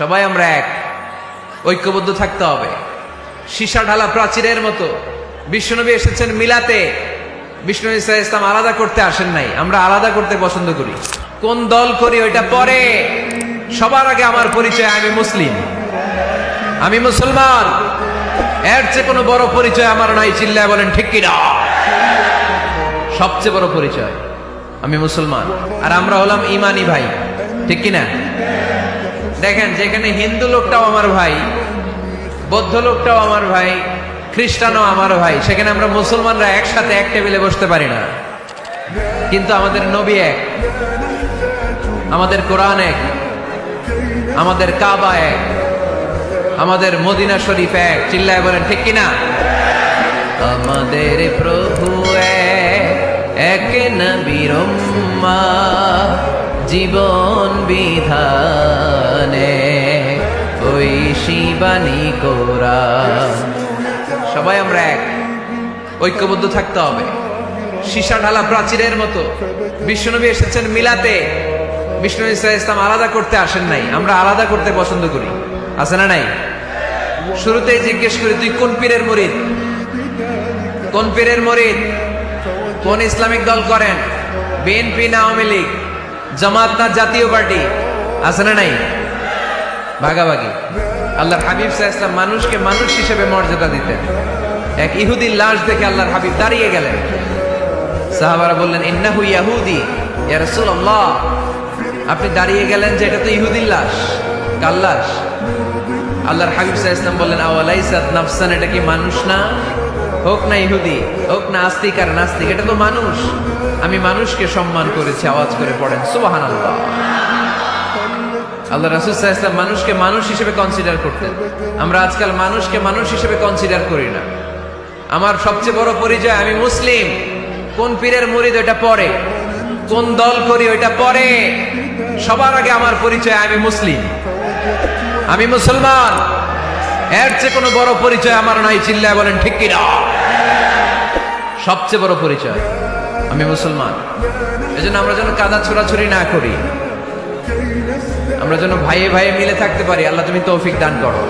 সবাই আমরা এক। ঐক্যবদ্ধ থাকতে হবে। সীসা ঢালা প্রাচীরের মতো। বিশ্বনবী এসেছেন মিলাতে। বিষ্ণু ইসা ইসলাম আলাদা করতে আসেন নাই। আমরা আলাদা করতে পছন্দ করি। কোন দল করি ওইটা পরে। সবার আগে আমার পরিচয়, আমি মুসলিম। আমি মুসলমান। এর চেয়ে কোনো বড় পরিচয় আমার নাই, চিল্লায় বলেন, ঠিক কিনা? সবচেয়ে বড় পরিচয়, আমি মুসলমান। আর আমরা হলাম ইমানি ভাই, ঠিক কিনা? দেখেন যেখানে হিন্দু লোকটাও আমার ভাই বৌদ্ধ লোকটাও আমার ভাই খ্রিস্টানও আমার ভাই সেখানে আমরা মুসলমানরা একসাথে এক টেবিলে বসতে পারি না। কিন্তু আমাদের নবী এক আমাদের কোরআন এক আমাদের কাবা এক আমাদের মদিনা শরীফ এক। চিল্লায় বলেন ঠিক কিনা? আমাদের প্রভু এক, এক নবীর জীবন বিধানে, ওই শিবানী কোরআন সবাই আমরা এক। ঐক্যবদ্ধ থাকতে হবে। সীসা ঢালা প্রাচীরের মতো। বিশ্বনবী এসেছেন মিলাতে। বিষ্ণু ইসা ইসলাম আলাদা করতে আসেন নাই। আমরা আলাদা করতে পছন্দ করি। আছে না নাই? শুরুতেই জিজ্ঞেস করি, তুই কোন পীরের মরিদ? কোন পীরের মরিদ? কোন ইসলামিক দল করেন? বিএনপি না আওয়ামী লীগ? জামাত না জাতীয় পার্টি। আছে না নাই? ভাগাভাগি। আল্লাহর হাবিব সাহা মানুষকে মানুষ হিসেবে মর্যাদা দিতেন। এক ইহুদির লাশ দেখে আল্লাহর হাবিব দাঁড়িয়ে গেলেন। সাহাবারা বললেন, ইন্নাহু ইয়াহুদি, ইয়া রাসূলুল্লাহ। আপনি দাঁড়িয়ে গেলেন যে এটা তো ইহুদির লাশ। কার আল্লাহর হাবিব সাহা ইসলাম বললেন, আওয়ালাইসাত নাফসান? এটা কি মানুষ না? হোক না ইহুদি, হোক না আস্তিক আর নাস্তিক, এটা তো মানুষ। আমি মানুষকে সম্মান করেছি, আওয়াজ করে পড়েন। সুবাহান আল্লাহ আল্লাহ রাসুল ইসলাম মানুষকে মানুষ হিসেবে কনসিডার করতেন। আমরা আজকাল মানুষকে মানুষ হিসেবে কনসিডার করি না। আমার সবচেয়ে বড় পরিচয়, আমি মুসলিম। কোন পীরের মুরিদ ওইটা পরে কোন দল করি ওইটা পরে সবার আগে আমার পরিচয়, আমি মুসলিম। আমি মুসলমান। এর চেয়ে কোনো বড় পরিচয় আমার নাই, চিল্লায় বলেন, ঠিক কিনা? সবচেয়ে বড় পরিচয়। আমি মুসলমান। এই জন্য আমরা যেন কাদা ছোড়াছুরি না করি। আমরা যেন ভাইয়ে ভাইয়ে মিলে থাকতে পারি। আল্লাহ তুমি তৌফিক দান করো।